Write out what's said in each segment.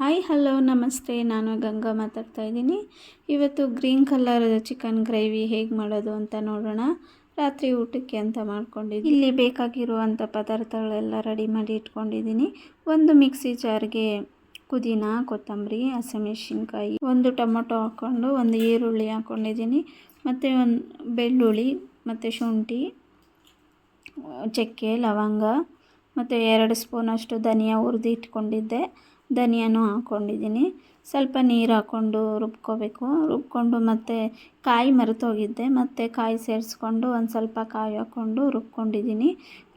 Hi hello ನಮಸ್ತೆ. ನಾನು ಗಂಗಾ ಮಾತಾಡ್ತಾ ಇದ್ದೀನಿ. ಇವತ್ತು ಗ್ರೀನ್ ಕಲರ್ ಚಿಕನ್ ಗ್ರೇವಿ ಹೇಗೆ ಮಾಡೋದು ಅಂತ ನೋಡೋಣ. ರಾತ್ರಿ ಊಟಕ್ಕೆ ಅಂತ ಮಾಡ್ಕೊಂಡಿದ್ದೀನಿ ಇಲ್ಲಿ ಬೇಕಾಗಿರುವಂಥ ಪದಾರ್ಥಗಳೆಲ್ಲ ರೆಡಿ ಮಾಡಿ ಇಟ್ಕೊಂಡಿದ್ದೀನಿ. ಒಂದು ಮಿಕ್ಸಿ ಜಾರ್ಗೆ ಪುದೀನ, ಕೊತ್ತಂಬರಿ, ಹಸಿಮೆಣ್ಸಿನ್ಕಾಯಿ, ಒಂದು ಟೊಮೊಟೊ ಹಾಕ್ಕೊಂಡು ಒಂದು ಈರುಳ್ಳಿ ಹಾಕ್ಕೊಂಡಿದ್ದೀನಿ. ಮತ್ತು ಒಂದು ಬೆಳ್ಳುಳ್ಳಿ, ಮತ್ತು ಶುಂಠಿ, ಚಕ್ಕೆ, ಲವಂಗ, ಮತ್ತು ಎರಡು ಸ್ಪೂನಷ್ಟು ಧನಿಯಾ ಹುರಿದು ಇಟ್ಕೊಂಡಿದ್ದೆ. ಧನಿಯಾನು ಹಾಕ್ಕೊಂಡಿದ್ದೀನಿ. ಸ್ವಲ್ಪ ನೀರು ಹಾಕ್ಕೊಂಡು ರುಬ್ಕೋಬೇಕು. ರುಬ್ಕೊಂಡು ಮತ್ತು ಕಾಯಿ ಮರೆತೋಗಿದ್ದೆ ಮತ್ತು ಕಾಯಿ ಸೇರಿಸ್ಕೊಂಡು ಒಂದು ಸ್ವಲ್ಪ ಕಾಯಿ ಹಾಕ್ಕೊಂಡು ರುಬ್ಕೊಂಡಿದ್ದೀನಿ.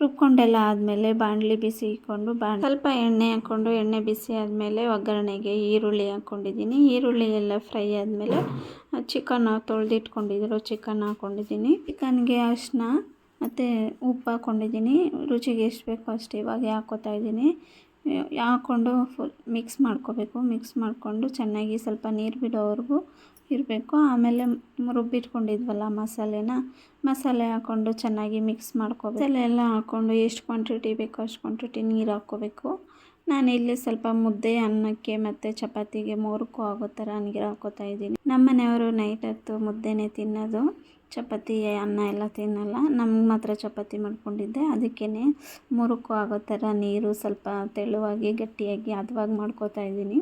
ರುಬ್ಕೊಂಡೆಲ್ಲ ಆದಮೇಲೆ ಬಾಣಲಿ ಬಿಸಿ ಇಟ್ಕೊಂಡು ಬಾ ಸ್ವಲ್ಪ ಎಣ್ಣೆ ಹಾಕ್ಕೊಂಡು ಎಣ್ಣೆ ಬಿಸಿ ಆದಮೇಲೆ ಒಗ್ಗರಣೆಗೆ ಈರುಳ್ಳಿ ಹಾಕ್ಕೊಂಡಿದ್ದೀನಿ. ಈರುಳ್ಳಿ ಎಲ್ಲ ಫ್ರೈ ಆದಮೇಲೆ ಚಿಕನ್ ತೊಳೆದಿಟ್ಕೊಂಡಿದ್ರು. ಚಿಕನ್ ಹಾಕ್ಕೊಂಡಿದ್ದೀನಿ. ಚಿಕನ್ಗೆ ಅರಿಶಿನ ಮತ್ತು ಉಪ್ಪು ಹಾಕ್ಕೊಂಡಿದ್ದೀನಿ. ರುಚಿಗೆ ಎಷ್ಟು ಬೇಕೋ ಅಷ್ಟು ಇವಾಗ ಹಾಕ್ಕೋತಾ ಇದ್ದೀನಿ. ಹಾಕ್ಕೊಂಡು ಫುಲ್ ಮಿಕ್ಸ್ ಮಾಡ್ಕೋಬೇಕು. ಮಿಕ್ಸ್ ಮಾಡಿಕೊಂಡು ಚೆನ್ನಾಗಿ ಸ್ವಲ್ಪ ನೀರು ಬಿಡೋವರೆಗೂ ಇರಬೇಕು. ಆಮೇಲೆ ರುಬ್ಬಿಟ್ಕೊಂಡಿದ್ವಲ್ಲ ಮಸಾಲೆನ, ಮಸಾಲೆ ಹಾಕ್ಕೊಂಡು ಚೆನ್ನಾಗಿ ಮಿಕ್ಸ್ ಮಾಡ್ಕೋಬೇಕು. ಮಸಾಲೆ ಎಲ್ಲ ಹಾಕ್ಕೊಂಡು ಎಷ್ಟು ಕ್ವಾಂಟಿಟಿ ಬೇಕೋ ಅಷ್ಟು ಕ್ವಾಂಟಿಟಿ ನೀರು ಹಾಕ್ಕೋಬೇಕು. ನಾನಿಲ್ಲಿ ಸ್ವಲ್ಪ ಮುದ್ದೆ ಅನ್ನಕ್ಕೆ ಮತ್ತು ಚಪಾತಿಗೆ ಮೂರಕ್ಕೂ ಆಗೋ ಥರ ನೀರು ಹಾಕೋತಾ ಇದ್ದೀನಿ. ನಮ್ಮ ಮನೆಯವರು ನೈಟ್ ಹೊತ್ತು ಮುದ್ದೆನೇ ತಿನ್ನೋದು, ಚಪಾತಿ, ಅನ್ನ ಎಲ್ಲ ತಿನ್ನಲ್ಲ. ನಮ್ಗೆ ಮಾತ್ರ ಚಪಾತಿ ಮಾಡ್ಕೊಂಡಿದ್ದೆ. ಅದಕ್ಕೇ ಮೂರಕ್ಕೂ ಆಗೋ ಥರ ನೀರು ಸ್ವಲ್ಪ ತೆಳುವಾಗಿ, ಗಟ್ಟಿಯಾಗಿ, ಹದವಾಗಿ ಮಾಡ್ಕೋತಾ ಇದ್ದೀನಿ.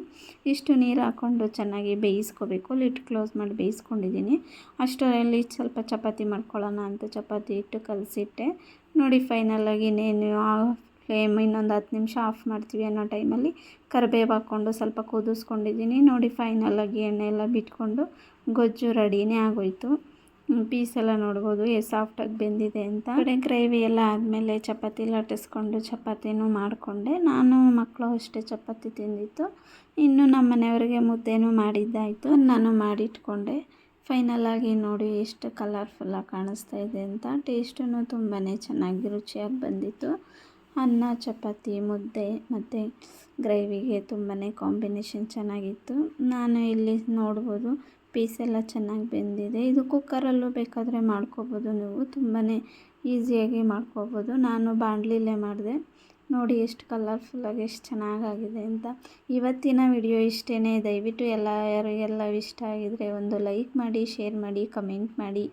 ಇಷ್ಟು ನೀರು ಹಾಕ್ಕೊಂಡು ಚೆನ್ನಾಗಿ ಬೇಯಿಸ್ಕೋಬೇಕು. ಲಿಟ್ ಕ್ಲೋಸ್ ಮಾಡಿ ಬೇಯಿಸ್ಕೊಂಡಿದ್ದೀನಿ. ಅಷ್ಟರಲ್ಲಿ ಸ್ವಲ್ಪ ಚಪಾತಿ ಮಾಡ್ಕೊಳ್ಳೋಣ ಅಂತ ಚಪಾತಿ ಇಟ್ಟು ಕಲಸಿಟ್ಟೆ. ನೋಡಿ ಫೈನಲಾಗಿ ಇನ್ನೇನು ಫ್ಲೇಮ್ ಇನ್ನೊಂದು ಹತ್ತು ನಿಮಿಷ ಆಫ್ ಮಾಡ್ತೀವಿ ಅನ್ನೋ ಟೈಮಲ್ಲಿ ಕರಿಬೇವು ಹಾಕ್ಕೊಂಡು ಸ್ವಲ್ಪ ಕುದಿಸ್ಕೊಂಡಿದ್ದೀನಿ. ನೋಡಿ ಫೈನಲಾಗಿ ಎಣ್ಣೆ ಎಲ್ಲ ಬಿಟ್ಕೊಂಡು ಗೊಜ್ಜು ರೆಡಿನೇ ಆಗೋಯ್ತು. ಪೀಸ್ ಎಲ್ಲ ನೋಡ್ಬೋದು. ಎ ಸಾಫ್ಟಾಗಿ ಬೆಂದಿದೆ ಅಂತ. ಕಡೆ ಗ್ರೇವಿ ಎಲ್ಲ ಆದಮೇಲೆ ಚಪಾತಿ ಲಟ್ಟಿಸ್ಕೊಂಡು ಚಪಾತಿನೂ ಮಾಡಿಕೊಂಡೆ. ನಾನು ಮಕ್ಕಳು ಅಷ್ಟೇ ಚಪಾತಿ ತಿಂದಿತ್ತು ಇನ್ನು ನಮ್ಮ ಮನೆಯವರಿಗೆ ಮುದ್ದೆನೂ ಮಾಡಿದ್ದಾಯಿತು. ನಾನು ಮಾಡಿಟ್ಕೊಂಡೆ. ಫೈನಲಾಗಿ ನೋಡಿ ಎಷ್ಟು ಕಲರ್ಫುಲ್ಲಾಗಿ ಕಾಣಿಸ್ತಾ ಇದೆ ಅಂತ. ಟೇಸ್ಟೂ ತುಂಬಾ ಚೆನ್ನಾಗಿ ರುಚಿಯಾಗಿ ಬಂದಿತ್ತು. ಅನ್ನ, ಚಪಾತಿ, ಮುದ್ದೆ ಮತ್ತು ಗ್ರೇವಿಗೆ ತುಂಬಾ ಕಾಂಬಿನೇಷನ್ ಚೆನ್ನಾಗಿತ್ತು. ನಾನು ಇಲ್ಲಿ ನೋಡ್ಬೋದು ಪೀಸ್ ಎಲ್ಲ ಚೆನ್ನಾಗಿ ಬೆಂದಿದೆ. ಇದು ಕುಕ್ಕರಲ್ಲೂ ಬೇಕಾದರೆ ಮಾಡ್ಕೋಬೋದು ನೀವು. ತುಂಬಾ ಈಸಿಯಾಗಿ ಮಾಡ್ಕೋಬೋದು. ನಾನು ಬಾಣಲಿಲೇ ಮಾಡಿದೆ. ನೋಡಿ ಎಷ್ಟು ಕಲರ್ಫುಲ್ಲಾಗಿ ಎಷ್ಟು ಚೆನ್ನಾಗಾಗಿದೆ ಅಂತ. ಇವತ್ತಿನ ವಿಡಿಯೋ ಇಷ್ಟೇ ದಯವಿಟ್ಟು ಎಲ್ಲ ಯಾರಿಗೆಲ್ಲ ಇಷ್ಟ ಆಗಿದರೆ ಒಂದು ಲೈಕ್ ಮಾಡಿ ಶೇರ್ ಮಾಡಿ ಕಮೆಂಟ್ ಮಾಡಿ.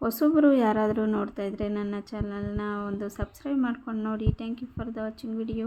ಹೊಸಬರು ಯಾರಾದರೂ ನೋಡ್ತಾ ಇದ್ದರೆ ನನ್ನ ಚಾನಲ್ನ ಒಂದು ಸಬ್ಸ್ಕ್ರೈಬ್ ಮಾಡ್ಕೊಂಡು ನೋಡಿ. Thank you for the watching video